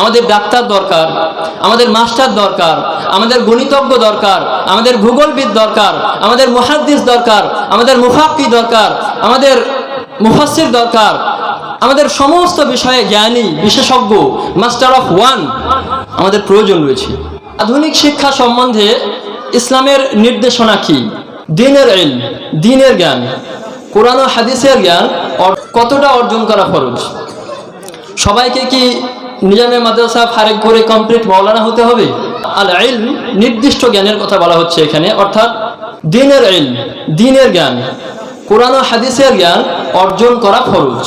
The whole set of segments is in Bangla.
আমাদের ডাক্তার দরকার, আমাদের মাস্টার দরকার, আমাদের গণিতজ্ঞ দরকার, আমাদের ভূগোলবিদ দরকার, আমাদের মুহাদ্দিস দরকার, আমাদের মুফাক্কি দরকার, আমাদের মুফাসির দরকার, আমাদের সমস্ত বিষয়ে জ্ঞানী, বিশেষজ্ঞ মাস্টার অফ ওয়ান আমাদের প্রয়োজন রয়েছে। আধুনিক শিক্ষা সম্বন্ধে ইসলামের নির্দেশনা কি? দিনের এল দিনের জ্ঞান। কোরআন হাদিসের জ্ঞান কতটা অর্জন করা ফরজ? সবাইকে কি নিজামে মাদ্রাসা ফারেক করে কমপ্লিট মৌলানা হতে হবে। আল ইলম নির্দিষ্ট জ্ঞানের কথা বলা হচ্ছে এখানে, অর্থাৎ দিনের ইলম, দিনের জ্ঞান, কোরআন হাদিসের জ্ঞান অর্জন করা ফরজ।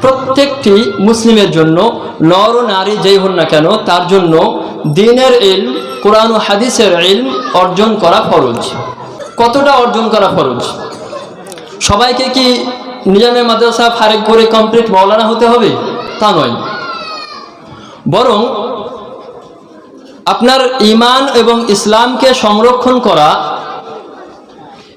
প্রত্যেকটি মুসলিমের জন্য, নর নারী যেই হন না কেন, তার জন্য দিনের ইলম, কোরআন হাদিসের ইলম অর্জন করা ফরজ। কতটা অর্জন করা ফরজ? সবাইকে কি নিজামে মাদ্রাসা ফারেক করে কমপ্লিট মৌলানা হতে হবে? তা নয়। বরং আপনার ইমান এবং ইসলামকে সংরক্ষণ করা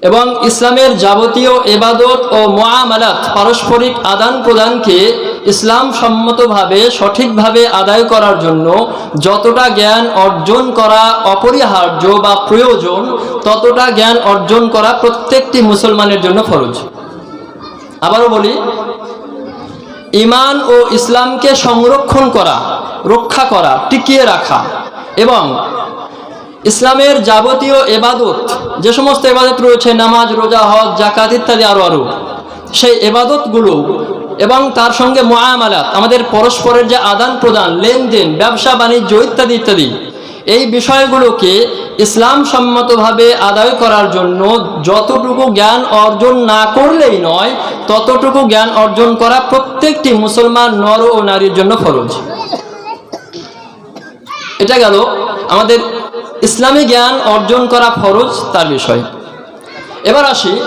এবং ইসলামের যাবতীয় এবাদত ও মোয়ামালাত পারস্পরিক আদান প্রদানকে ইসলাম সম্মতভাবে সঠিকভাবে আদায় করার জন্য যতটা জ্ঞান অর্জন করা অপরিহার্য বা প্রয়োজন, ততটা জ্ঞান অর্জন করা প্রত্যেকটি মুসলমানের জন্য ফরজ। আবারও বলি ইমান ও ইসলামকে সংরক্ষণ করা রক্ষা করা, টিকিয়ে রাখা এবং ইসলামের যাবতীয় এবাদত, যে সমস্ত এবাদত রয়েছে, নামাজ, রোজা, হজ জাকাত ইত্যাদি আরও আরও সেই এবাদতগুলো এবং তার সঙ্গে মোয়ামালাত আমাদের পরস্পরের যে আদান প্রদান, লেনদেন, ব্যবসা, বাণিজ্য ইত্যাদি ইত্যাদি, এই বিষয়গুলোকে ইসলাম সম্মতভাবে আদায় করার জন্য যতটুকু জ্ঞান অর্জন না করলেই নয়, ততটুকু জ্ঞান অর্জন করা প্রত্যেকটি মুসলমান নর ও নারীর জন্য ফরজ। এটা গেল আমাদের ইসলামী জ্ঞান অর্জন করা ফরজ তার বিষয়। এবার আসি,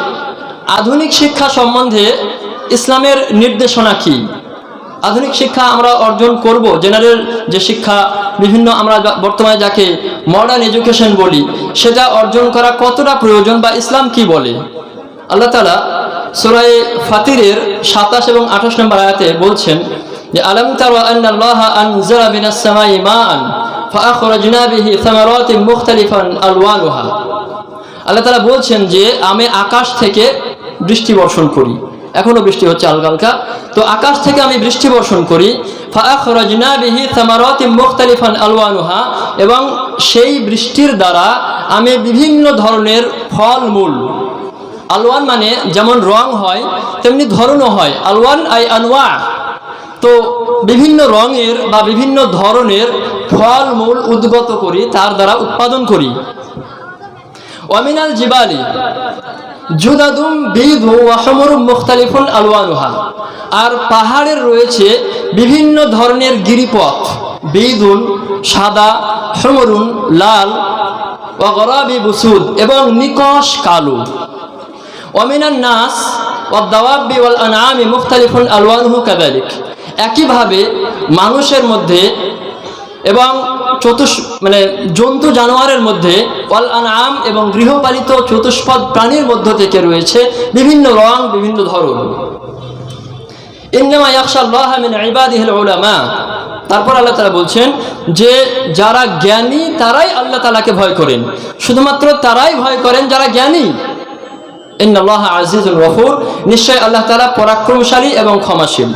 আধুনিক শিক্ষা সম্বন্ধে ইসলামের নির্দেশনা কি? আধুনিক শিক্ষা আমরা অর্জন করব, জেনারেল যে শিক্ষা, বিভিন্ন আমরা বর্তমানে যাকে মডার্ন এডুকেশন বলি, সেটা অর্জন করা কতটা প্রয়োজন বা ইসলাম কি বলে? আল্লাহ তালা সোরাই ফাতিরের সাতাশ এবং আঠাশ নম্বর আয়াতে বলছেন যে, আলম তারা ফাআখরাজনা বিহি সামারাতিন মুখতালিফান আলওয়ানুহা আল্লাহ তালা বলছেন যে, আমি আকাশ থেকে বৃষ্টি বর্ষণ করি। এখনও বৃষ্টি হচ্ছে হালকা তো আকাশ থেকে আমি বৃষ্টি বর্ষণ করি। ফাআখরাজনা বিহি সামারাতিন মুখতালিফান আলওয়ানুহা এবং সেই বৃষ্টির দ্বারা আমি বিভিন্ন ধরনের ফলমূল। আলওয়ান মানে যেমন রং হয়, তেমনি ধরনও হয়। আলওয়ান আই আনওয়া। তো বিভিন্ন রঙের বা বিভিন্ন ধরনের ফলমূল উদ্গত করি, তার দ্বারা উৎপাদন করি। ওয়ামিনাল জিবালি জুদাদুম বিধু ওয়াসমরুম মুখতালিফুন আলওয়ানুহা। আর পাহাড়ের রয়েছে বিভিন্ন ধরনের গিরিপথ, বিদুন, সাদা সমরুন লাল ওয়াগরাবি বুসুদ এবং নিকশ কালো। ওয়ামিনান নাস ওয়াদ্দাওয়াব্বি ওয়াল আনআমি মুখতালিফুন আলওয়ানুহু কাযালিক। একইভাবে মানুষের মধ্যে এবং চতুষ মানে জন্তু জানোয়ারের মধ্যে, ওয়াল আনআম এবং গৃহপালিত চতুষ্পদ প্রাণীর মধ্য থেকে রয়েছে বিভিন্ন রং, বিভিন্ন ধরন। ইন্নামা উলামা। তারপর আল্লাহ তালা বলছেন যে, যারা জ্ঞানী তারাই আল্লাহ তালাকে ভয় করেন। শুধুমাত্র তারাই ভয় করেন যারা জ্ঞানী। ইন্নাল্লাহ আজিজুল গফুর। নিশ্চয় আল্লাহ তালা পরাক্রমশালী এবং ক্ষমাশীল।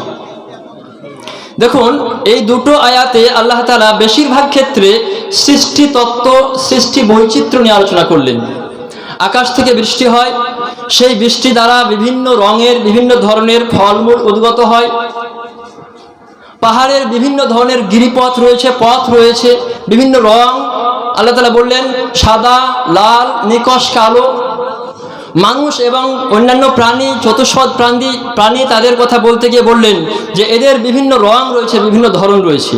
দেখুন, এই দুটো আয়াতে আল্লাহ তাআলা বেশিরভাগ ক্ষেত্রে সৃষ্টি তত্ত্ব, সৃষ্টি বৈচিত্র্য নিয়ে আলোচনা করলেন। আকাশ থেকে বৃষ্টি হয়, সেই বৃষ্টি দ্বারা বিভিন্ন রঙের, বিভিন্ন ধরনের ফলমূল উদ্গত হয়। পাহাড়ের বিভিন্ন ধরনের গিরিপথ রয়েছে, পথ রয়েছে, বিভিন্ন রং। আল্লাহ তালা বললেন, সাদা, লাল, নিকশ, কালো মানুষ এবং অন্যান্য প্রাণী, চতুষ্পদ প্রাণী প্রাণী তাদের কথা বলতে গিয়ে বললেন যে এদের বিভিন্ন রং রয়েছে, বিভিন্ন ধরন রয়েছে।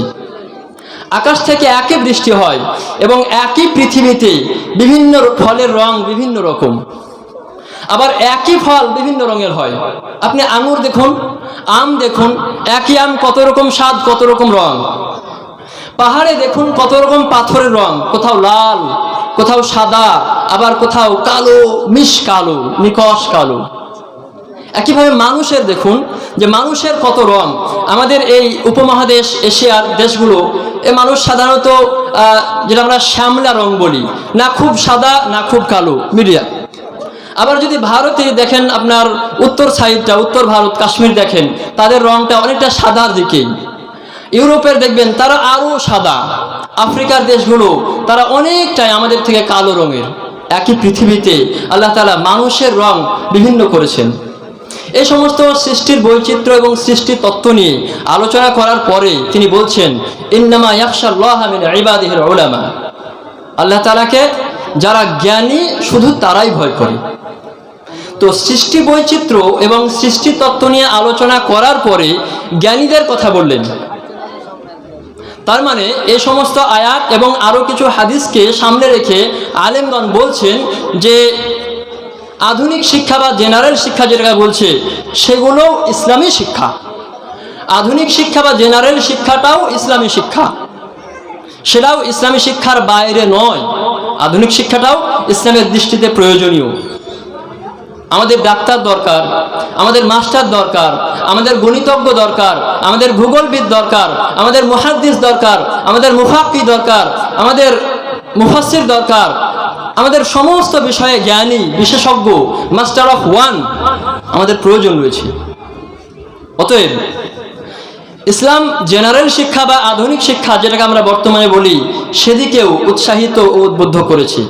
আকাশ থেকে একই বৃষ্টি হয় এবং একই পৃথিবীতে বিভিন্ন ফলের রং বিভিন্ন রকম। আবার একই ফল বিভিন্ন রঙের হয়। আপনি আঙুর দেখুন, আম দেখুন, একই আম কত রকম স্বাদ, কত রকম রং। পাহাড়ে দেখুন কত রকম পাথরের রং, কোথাও লাল কোথাও সাদা, আবার কোথাও কালো মিশ কালো নিকশ কালো একইভাবে মানুষের দেখুন, যে মানুষের কত রং। আমাদের এই উপমহাদেশ, এশিয়ার দেশগুলো, এ মানুষ সাধারণত যেটা আমরা শ্যামলা রং বলি, না খুব সাদা, না খুব কালো মিডিয়া আবার যদি ভারতে দেখেন আপনার উত্তর সাইডটা, উত্তর ভারত, কাশ্মীর দেখেন, তাদের রংটা অনেকটা সাদার দিকেই। ইউরোপের দেখবেন তারা আরও সাদা। আফ্রিকার দেশগুলো, তারা অনেকটাই আমাদের থেকে কালো রঙের। একই পৃথিবীতে আল্লাহ তালা মানুষের রং বিভিন্ন করেছেন। এই সমস্ত সৃষ্টির বৈচিত্র্য এবং সৃষ্টির তত্ত্ব নিয়ে আলোচনা করার পরে তিনি বলছেন, ইন্নামা ইয়াকশাল্লাহ মিন ইবাদিহিল আল্লাহ তালাকে যারা জ্ঞানী শুধু তারাই ভয় করে। তো সৃষ্টি বৈচিত্র্য এবং সৃষ্টি তত্ত্ব নিয়ে আলোচনা করার পরে জ্ঞানীদের কথা বললেন। তার মানে এই সমস্ত আয়াত এবং আরও কিছু হাদিসকে সামনে রেখে আলেমগণ বলছেন যে আধুনিক শিক্ষা বা জেনারেল শিক্ষা যেটা বলছে, সেগুলো ইসলামী শিক্ষা। আধুনিক শিক্ষা বা জেনারেল শিক্ষাটাও ইসলামী শিক্ষা। সেটাও ইসলামী শিক্ষার বাইরে নয়। আধুনিক শিক্ষাটাও ইসলামের দৃষ্টিতে প্রয়োজনীয়। আমাদের ডাক্তার দরকার, আমাদের মাস্টার দরকার, আমাদের গণিতজ্ঞ দরকার, আমাদের ভূগোলবিদ দরকার, আমাদের মুহাদ্দিস দরকার, আমাদের মুফাক্কি দরকার, আমাদের মুফাসির দরকার, আমাদের সমস্ত বিষয়ে জ্ঞানী, বিশেষজ্ঞ, মাস্টার অফ ওয়ান আমাদের প্রয়োজন রয়েছে। অতএব, ইসলাম জেনারেল শিক্ষা বা আধুনিক শিক্ষা যেটাকে আমরা বর্তমানে বলি, সেদিকেও উৎসাহিত ও উদ্বুদ্ধ করেছে।